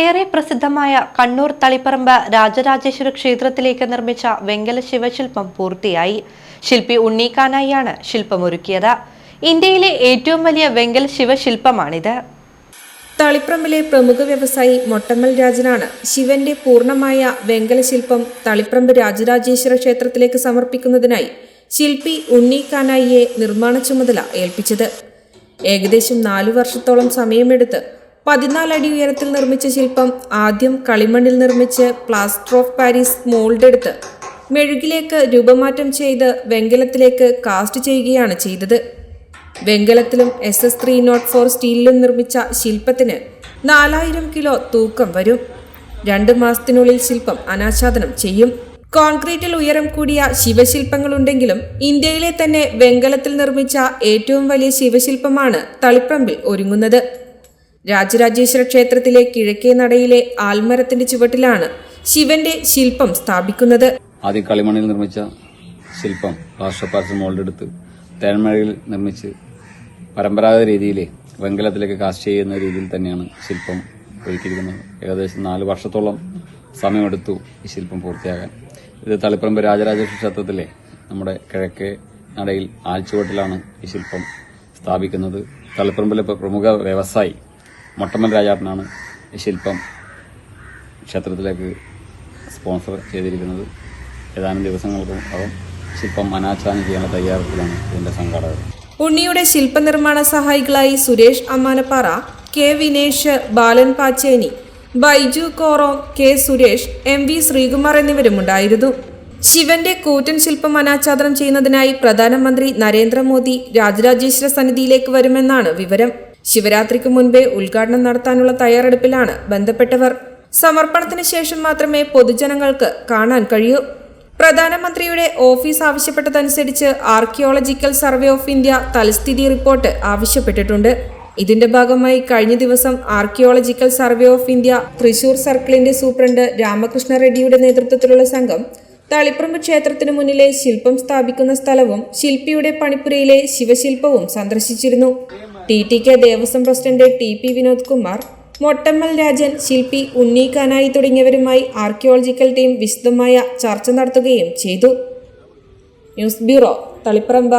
ഏറെ പ്രസിദ്ധമായ കണ്ണൂർ തളിപ്പറമ്പ് രാജരാജേശ്വര ക്ഷേത്രത്തിലേക്ക് നിർമ്മിച്ച വെങ്കല ശിവശില്പം പൂർത്തിയായി. ശില്പി ഉണ്ണീക്കാനായിയാണ് ശില്പമൊരുക്കിയത്. ഇന്ത്യയിലെ ഏറ്റവും വലിയ വെങ്കല ശിവശില്പമാണിത്. തളിപ്പറമ്പിലെ പ്രമുഖ വ്യവസായി മൊട്ടമ്മൽ രാജനാണ് ശിവന്റെ പൂർണമായ വെങ്കല ശില്പം തളിപ്രമ്പ് രാജരാജേശ്വര ക്ഷേത്രത്തിലേക്ക് സമർപ്പിക്കുന്നതിനായി ശില്പി ഉണ്ണി കാനായിയെ നിർമ്മാണ ചുമതല ഏൽപ്പിച്ചത്. ഏകദേശം നാലു വർഷത്തോളം സമയമെടുത്ത് പതിനാലടി ഉയരത്തിൽ നിർമ്മിച്ച ശില്പം ആദ്യം കളിമണ്ണിൽ നിർമ്മിച്ച് പ്ലാസ്റ്റർ ഓഫ് പാരീസ് മോൾഡ് എടുത്ത് മെഴുകിലേക്ക് രൂപമാറ്റം ചെയ്ത് വെങ്കലത്തിലേക്ക് കാസ്റ്റ് ചെയ്യുകയാണ് ചെയ്തത്. വെങ്കലത്തിലും S S three nought four സ്റ്റീലിലും നിർമ്മിച്ച ശില്പത്തിന് നാലായിരം കിലോ തൂക്കം വരും. രണ്ട് മാസത്തിനുള്ളിൽ ശില്പം അനാച്ഛാദനം ചെയ്യും. കോൺക്രീറ്റിൽ ഉയരം കൂടിയ ശിവശില്പങ്ങളുണ്ടെങ്കിലും ഇന്ത്യയിലെ തന്നെ വെങ്കലത്തിൽ നിർമ്മിച്ച ഏറ്റവും വലിയ ശിവശില്പമാണ് തളിപ്പറമ്പിൽ ഒരുങ്ങുന്നത്. രാജരാജേശ്വര ക്ഷേത്രത്തിലെ കിഴക്കേ നടയിലെ ആൽമരത്തിന്റെ ചുവട്ടിലാണ് ശിവന്റെ ശില്പം സ്ഥാപിക്കുന്നത്. ആദ്യം കളിമണ്ണിൽ നിർമ്മിച്ച ശില്പം രാഷ്ട്രപാർസ് മോൾഡെടുത്ത് തേന്മഴയിൽ നിർമ്മിച്ച് പരമ്പരാഗത രീതിയിൽ വെങ്കലത്തിലേക്ക് കാസ്റ്റ് ചെയ്യുന്ന രീതിയിൽ തന്നെയാണ് ശില്പം ഒരുക്കിയിരിക്കുന്നത്. ഏകദേശം നാല് വർഷത്തോളം സമയമെടുത്തു ഈ ശില്പം പൂർത്തിയാകാൻ. ഇത് തളിപ്പറമ്പ് രാജരാജേശ്വര ക്ഷേത്രത്തിലെ നമ്മുടെ കിഴക്കേ നടയിൽ ആൽച്ചുവട്ടിലാണ് ഈ ശില്പം സ്ഥാപിക്കുന്നത്. തളിപ്പറമ്പിലെ പ്രമുഖ വ്യവസായി മൊട്ടമ്മൽ രാജാട്ടനാണ് ശില്പം ക്ഷേത്രത്തിലേക്ക് സ്പോൺസർ ചെയ്തിരിക്കുന്നത്. ഏതാനും ദിവസങ്ങൾക്കും അകം ശില്പം അനാച്ഛാദനം ചെയ്യാനുള്ള തയ്യാറെടുപ്പിലാണ് ഇതിന്റെ സംഘാടകർ. ഉണ്ണിയുടെ ശില്പനിർമ്മാണ സഹായികളായി Suresh Ammanappara K Vinesh Balan Pacheni Baiju Koro K Suresh M V Sreekumar എന്നിവരുമുണ്ടായിരുന്നു ശിവന്റെ കൂറ്റൻ ശില്പം അനാച്ഛാദനം ചെയ്യുന്നതിനായി പ്രധാനമന്ത്രി നരേന്ദ്രമോദി രാജരാജേശ്വര സന്നിധിയിലേക്ക് വരുമെന്നാണ് വിവരം. ശിവരാത്രിക്ക് മുൻപേ ഉദ്ഘാടനം നടത്താനുള്ള തയ്യാറെടുപ്പിലാണ് ബന്ധപ്പെട്ടവർ. സമർപ്പണത്തിന് ശേഷം മാത്രമേ പൊതുജനങ്ങൾക്ക് കാണാൻ കഴിയൂ. പ്രധാനമന്ത്രിയുടെ ഓഫീസ് ആവശ്യപ്പെട്ടതനുസരിച്ച് ആർക്കിയോളജിക്കൽ സർവേ ഓഫ് ഇന്ത്യ തൽസ്ഥിതി റിപ്പോർട്ട് ആവശ്യപ്പെട്ടിട്ടുണ്ട്. ഇതിന്റെ ഭാഗമായി കഴിഞ്ഞ ദിവസം Archaeological Survey of India Thrissur സർക്കിളിന്റെ സൂപ്രണ്ട് രാമകൃഷ്ണ റെഡ്ഡിയുടെ നേതൃത്വത്തിലുള്ള സംഘം തളിപ്പറമ്പ് ക്ഷേത്രത്തിനു മുന്നിലെ ശില്പം സ്ഥാപിക്കുന്ന സ്ഥലവും ശില്പിയുടെ പണിപ്പുരയിലെ ശിവശില്പവും സന്ദർശിച്ചിരുന്നു. T T K Devaswom president T P Vinod Kumar Mottammal Rajan ശില്പി ഉണ്ണി കാനായി തുടങ്ങിയവരുമായി ആർക്കിയോളജിക്കൽ ടീം വിശദമായ ചർച്ച നടത്തുകയും ചെയ്തു. News bureau Taliparamba.